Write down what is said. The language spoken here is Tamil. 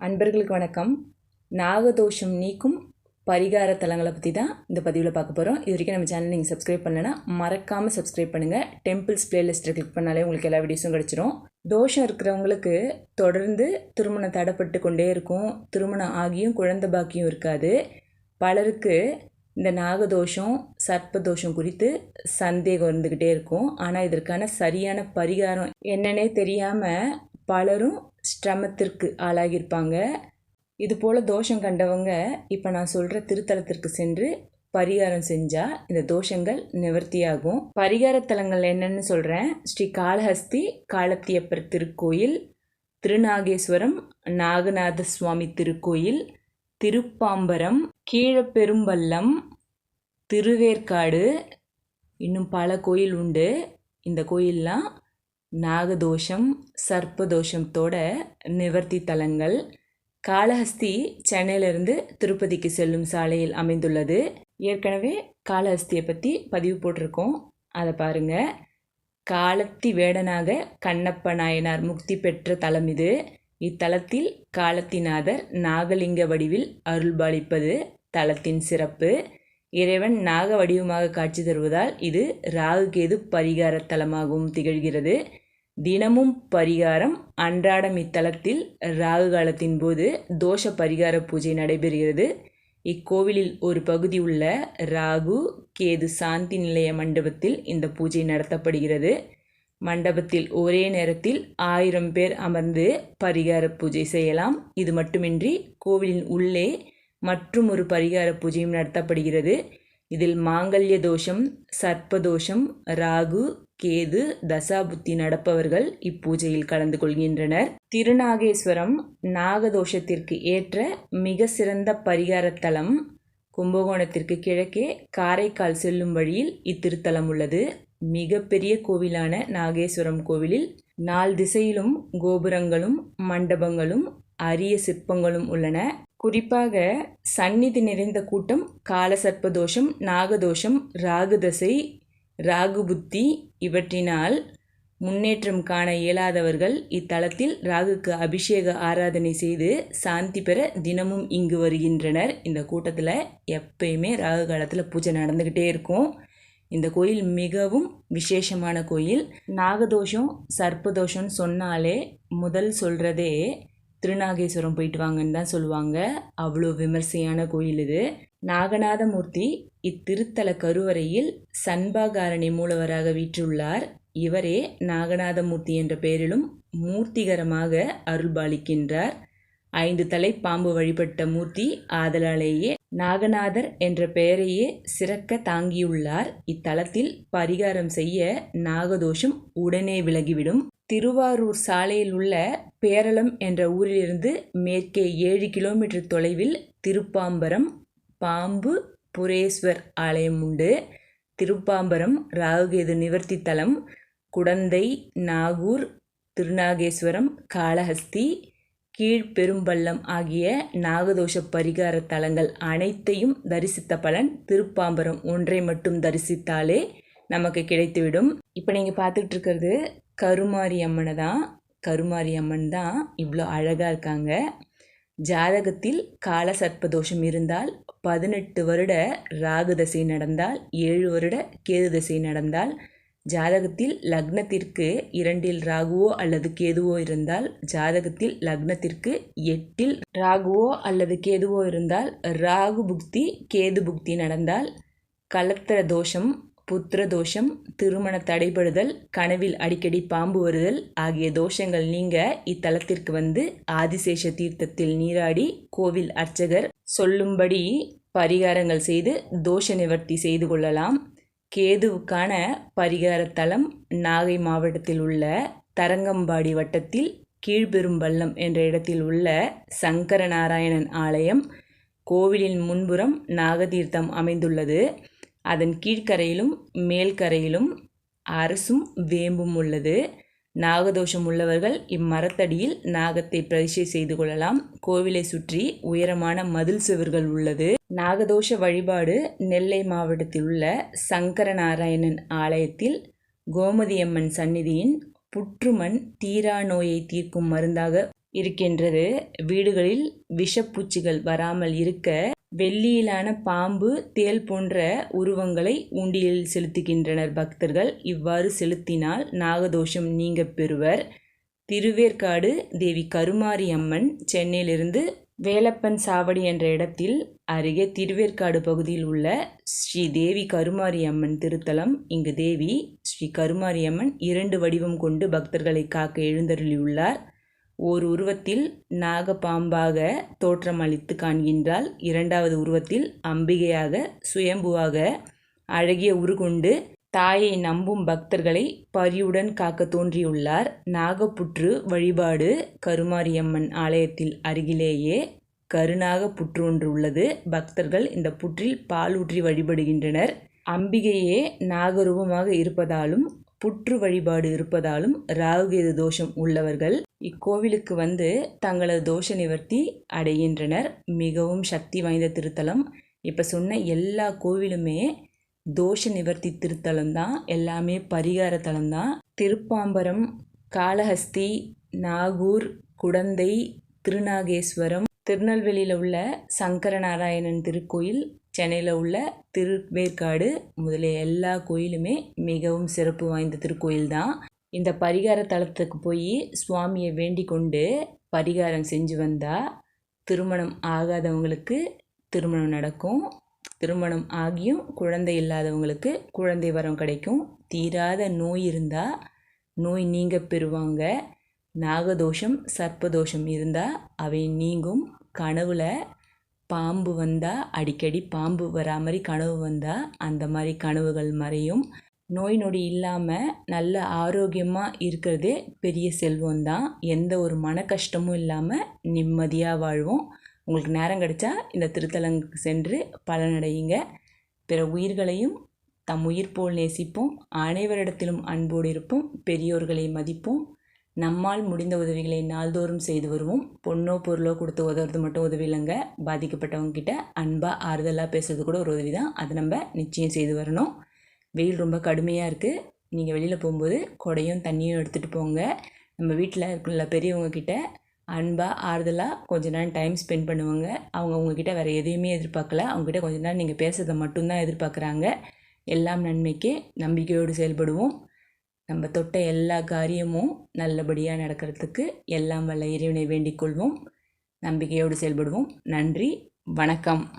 அன்பர்களுக்கு வணக்கம். நாகதோஷம் நீக்கும் பரிகார தலங்களை பற்றி தான் இந்த பதிவில் பார்க்க போகிறோம் இது வரைக்கும் நம்ம சேனல் நீங்கள் சப்ஸ்கிரைப் பண்ணலைன்னா மறக்காமல் சப்ஸ்கிரைப் பண்ணுங்கள் டெம்பிள்ஸ் பிளேலிஸ்ட்டை கிளிக் பண்ணாலே உங்களுக்கு எல்லா வீடியோஸும் கிடச்சிரும். தோஷம் இருக்கிறவங்களுக்கு தொடர்ந்து திருமணம் தடைப்பட்டு கொண்டே இருக்கும். திருமணம் ஆகியும் குழந்தை பாக்கியும் இருக்காது. பலருக்கு இந்த நாகதோஷம் சர்ப்பதோஷம் குறித்து சந்தேகம் இருந்துக்கிட்டே இருக்கும். ஆனால் இதற்கான சரியான பரிகாரம் என்னன்னே தெரியாமல் பலரும் சிரமத்திற்கு ஆளாகியிருப்பாங்க. இது போல் தோஷம் கண்டவங்க இப்போ நான் சொல்கிற திருத்தலத்திற்கு சென்று பரிகாரம் செஞ்சால் இந்த தோஷங்கள் நிவர்த்தியாகும். பரிகார தலங்கள் என்னன்னு சொல்கிறேன் ஸ்ரீ காளஹஸ்தி காலத்தியப்பர் திருக்கோயில் திருநாகேஸ்வரம் நாகநாத சுவாமி திருக்கோயில் திருப்பாம்பரம் கீழப்பெரும்பள்ளம் திருவேற்காடு. இன்னும் பல கோயில் உண்டு. இந்த கோயிலெலாம் நாகதோஷம் சர்ப்பதோஷத்தோட நிவர்த்தி தலங்கள். காளஹஸ்தி சென்னையிலிருந்து திருப்பதிக்கு செல்லும் சாலையில் அமைந்துள்ளது. ஏற்கனவே காளஹஸ்தியை பற்றி பதிவு போட்டிருக்கோம். அதை பாருங்கள் காலத்தி வேடனாக கண்ணப்ப நாயனார் முக்தி பெற்ற தலம் இது. இத்தலத்தில் காலத்திநாதர் நாகலிங்க வடிவில் அருள்பாலிப்பது தலத்தின் சிறப்பு. இறைவன் நாக வடிவமாக காட்சி தருவதால் இது ராகுகேது பரிகார தலமாகவும் திகழ்கிறது. தினமும் பரிகாரம் அன்றாடம் இத்தலத்தில் ராகு காலத்தின் போது தோஷ பரிகார பூஜை நடைபெறுகிறது. இக்கோவிலில் ஒரு பகுதி உள்ள ராகு கேது சாந்தி நிலைய மண்டபத்தில் இந்த பூஜை நடத்தப்படுகிறது. மண்டபத்தில் ஒரே நேரத்தில் ஆயிரம் பேர் அமர்ந்து பரிகார பூஜை செய்யலாம். இது மட்டுமின்றி கோவிலின் உள்ளே மற்றும் ஒரு பரிகார பூஜையும் நடத்தப்படுகிறது. இதில் மாங்கல்ய தோஷம் சர்ப்பதோஷம் ராகு கேது தசாபுத்தி நடப்பவர்கள் இப்பூஜையில் கலந்து கொள்கின்றனர். திருநாகேஸ்வரம் நாகதோஷத்திற்கு ஏற்ற மிக சிறந்த பரிகாரத்தலம் கும்பகோணத்திற்கு கிழக்கே காரைக்கால் செல்லும் வழியில் இத்திருத்தலம் உள்ளது. மிகப்பெரிய கோவிலான நாகேஸ்வரம் கோவிலில் நால் திசையிலும் கோபுரங்களும் மண்டபங்களும் அரிய சிற்பங்களும் உள்ளன. குறிப்பாக சந்நிதி நிறைந்த கூட்டம் காலசர்ப்பதோஷம் நாகதோஷம் ராகுதசை ராகு புத்தி இவற்றினால் முன்னேற்றம் காண இயலாதவர்கள் இத்தலத்தில் ராகுக்கு அபிஷேக ஆராதனை செய்து சாந்தி பெற தினமும் இங்கு வருகின்றனர். இந்த கூட்டத்தில் எப்பயுமே ராகு காலத்தில் பூஜை நடந்துக்கிட்டே இருக்கும். இந்த கோயில் மிகவும் விசேஷமான கோயில். நாகதோஷம் சர்ப்பதோஷம்னு சொன்னாலே முதல் சொல்கிறதே திருநாகேஸ்வரம் போயிட்டு வாங்கன்னு தான் சொல்லுவாங்க. அவ்வளோ விமர்சையான கோயில் இது. நாகநாதமூர்த்தி இத்திருத்தல கருவறையில் சண்பாகாரணி மூலவராக வீற்றுள்ளார் இவரே நாகநாதமூர்த்தி என்ற பெயரிலும் மூர்த்திகரமாக அருள்பாலிக்கின்றார். ஐந்து தலை பாம்பு வழிபட்ட மூர்த்தி ஆதலாலேயே நாகநாதர் என்ற பெயரையே சிறக்க தாங்கியுள்ளார். இத்தலத்தில் பரிகாரம் செய்ய நாகதோஷம் உடனே விலகிவிடும். திருவாரூர் சாலையில் உள்ள பேரளம் என்ற ஊரிலிருந்து மேற்கே ஏழு கிலோமீட்டர் தொலைவில் திருப்பாம்பரம் பாம்பு புரேஸ்வர் ஆலயம் உண்டு. திருப்பாம்பரம் ராகுகேது நிவர்த்தி தலம் குடந்தை நாகூர் திருநாகேஸ்வரம் காளஹஸ்தி கீழ்பெரும்பள்ளம் ஆகிய நாகதோஷ பரிகார தலங்கள் அனைத்தையும் தரிசித்த பலன் திருப்பாம்பரம் ஒன்றை மட்டும் தரிசித்தாலே நமக்கு கிடைத்துவிடும். இப்போ நீங்கள் பார்த்துட்டு இருக்கிறது கருமாரி அம்மனை தான். கருமாரி அம்மன் தான் இவ்வளோ அழகாக இருக்காங்க. ஜாதகத்தில் கால சர்ப்பதோஷம் இருந்தால் பதினெட்டு வருட ராகு தசை நடந்தால் ஏழு வருட கேது தசை நடந்தால் ஜாதகத்தில் லக்னத்திற்கு இரண்டில் ராகுவோ அல்லது கேதுவோ இருந்தால் ஜாதகத்தில் லக்னத்திற்கு எட்டில் ராகுவோ அல்லது கேதுவோ இருந்தால் ராகு புக்தி கேது புக்தி நடந்தால் கலத்திர தோஷம் புத்திர தோஷம் திருமண தடைபடுதல் கனவில் அடிக்கடி பாம்பு வருதல் ஆகிய தோஷங்கள் நீங்க இத்தலத்திற்கு வந்து ஆதிசேஷ தீர்த்தத்தில் நீராடி கோவில் அர்ச்சகர் சொல்லும்படி பரிகாரங்கள் செய்து தோஷ நிவர்த்தி செய்து கொள்ளலாம். கேதுவுக்கான பரிகாரத்தலம் நாகை மாவட்டத்தில் உள்ள தரங்கம்பாடி வட்டத்தில் கீழ்பெரும்பள்ளம் என்ற இடத்தில் உள்ள சங்கரநாராயணன் ஆலயம் கோவிலின் முன்புறம் நாகதீர்த்தம் அமைந்துள்ளது. அதன் கீழ்க்கரையிலும் மேல்கரையிலும் அரசும் வேம்பும் உள்ளது. நாகதோஷம் உள்ளவர்கள் இம்மரத்தடியில் நாகத்தை பிரதிஷ்டை செய்து கொள்ளலாம். கோவிலை சுற்றி உயரமான மதில் சுவர்கள் உள்ளது. நாகதோஷ வழிபாடு நெல்லை மாவட்டத்தில் உள்ள சங்கரநாராயணன் ஆலயத்தில் கோமதியம்மன் சந்நிதியின் புற்றுமண் தீரா நோயை தீர்க்கும் மருந்தாக இருக்கின்றது. வீடுகளில் விஷப்பூச்சிகள் வராமல் இருக்க வெள்ளியிலான பாம்பு தேல் போன்ற உருவங்களை உண்டியில் செலுத்துகின்றனர் பக்தர்கள். இவ்வாறு செலுத்தினால் நாகதோஷம் நீங்க பெறுவர். திருவேற்காடு தேவி கருமாரி அம்மன் சென்னையிலிருந்து வேலப்பன் சாவடி என்ற இடத்தில் அருகே திருவேற்காடு பகுதியில் உள்ள ஸ்ரீ தேவி கருமாரி அம்மன் திருத்தலம். இங்கு தேவி ஸ்ரீ கருமாரி அம்மன் இரண்டு வடிவம் கொண்டு பக்தர்களை காக்க எழுந்தருளியுள்ளார். ஓர் உருவத்தில் நாகபாம்பாக தோற்றமளித்து காண்கின்றாள் இரண்டாவது உருவத்தில் அம்பிகையாக சுயம்புவாக அழகிய உருகொண்டு தாயை நம்பும் பக்தர்களை பரியுடன் காக்க தோன்றியுள்ளார். நாகப்புற்று வழிபாடு கருமாரியம்மன் ஆலயத்தில் அருகிலேயே கருநாக புற்று ஒன்று உள்ளது. பக்தர்கள் இந்த புற்றில் பால் ஊற்றி வழிபடுகின்றனர். அம்பிகையே நாகரூபமாக இருப்பதாலும் புற்று வழிபாடு இருப்பதாலும் ராகுகேது தோஷம் உள்ளவர்கள் இக்கோவிலுக்கு வந்து தங்களது தோஷ நிவர்த்தி அடைகின்றனர். மிகவும் சக்தி வாய்ந்த திருத்தலம். இப்போ சொன்ன எல்லா கோவிலுமே தோஷ நிவர்த்தி திருத்தலம் தான். எல்லாமே பரிகார தலம் தான். திருப்பாம்பரம் காளஹஸ்தி நாகூர் குடந்தை திருநாகேஸ்வரம் திருநெல்வேலியில் உள்ள சங்கரநாராயணன் திருக்கோயில் சென்னையில் உள்ள திருவேற்காடு முதலிய எல்லா கோயிலுமே மிகவும் சிறப்பு வாய்ந்த திருக்கோயில் தான். இந்த பரிகார தலத்துக்கு போய் சுவாமியை வேண்டிக் கொண்டு பரிகாரம் செஞ்சு வந்தால் திருமணம் ஆகாதவங்களுக்கு திருமணம் நடக்கும். திருமணம் ஆகியும் குழந்தை இல்லாதவங்களுக்கு குழந்தை வரம் கிடைக்கும். தீராத நோய் இருந்தால் நோய் நீங்க பெறுவாங்க. நாகதோஷம் சர்ப்பதோஷம் இருந்தால் அவை நீங்கும். கனவுல பாம்பு வந்தால் அடிக்கடி பாம்பு வரா மாதிரி கனவு வந்தால் அந்த மாதிரி கனவுகள் மறையும். நோய் நொடி இல்லாமல் நல்ல ஆரோக்கியமாக இருக்கிறதே பெரிய செல்வம் தான். எந்த ஒரு மன கஷ்டமும் இல்லாமல் நிம்மதியாக வாழ்வோம். உங்களுக்கு நேரம் கிடைச்சா இந்த திருத்தலங்குக்கு சென்று பலனடையுங்க. பிற உயிர்களையும் தம் உயிர் போல் நேசிப்போம். அனைவரிடத்திலும் அன்போடு இருப்போம். பெரியோர்களை மதிப்போம். நம்மால் முடிந்த உதவிகளை நாள்தோறும் செய்து வருவோம். பொண்ணோ பொருளோ கொடுத்து உதவுறது மட்டும் உதவி இல்லைங்க. பாதிக்கப்பட்டவங்க கிட்ட அன்பாக ஆறுதலாக பேசுறது கூட ஒரு உதவி தான் அதை நம்ம நிச்சயம் செய்து வரணும். வெயில் ரொம்ப கடுமையாக இருக்குது நீங்கள் வெளியில் போகும்போது கொடையும் தண்ணியும் எடுத்துகிட்டு போங்க. நம்ம வீட்டில் இருக்கிற பெரியவங்க கிட்ட அன்பாக ஆறுதலாக கொஞ்ச நேரம் டைம் ஸ்பெண்ட் பண்ணுவாங்க. அவங்க உங்ககிட்ட வேறு எதையுமே எதிர்பார்க்கல. அவங்ககிட்ட கொஞ்ச நேரம் நீங்கள் பேசுறதை மட்டும்தான் எதிர்பார்க்குறாங்க. எல்லாம் நன்மைக்கு நம்பிக்கையோடு செயல்படுவோம். நம்ம தொட்ட எல்லா காரியமும் நல்லபடியாக நடக்கிறதுக்கு எல்லாம் வல்ல இறைவனை வேண்டிக் கொள்வோம். நம்பிக்கையோடு செயல்படுவோம். நன்றி. வணக்கம்.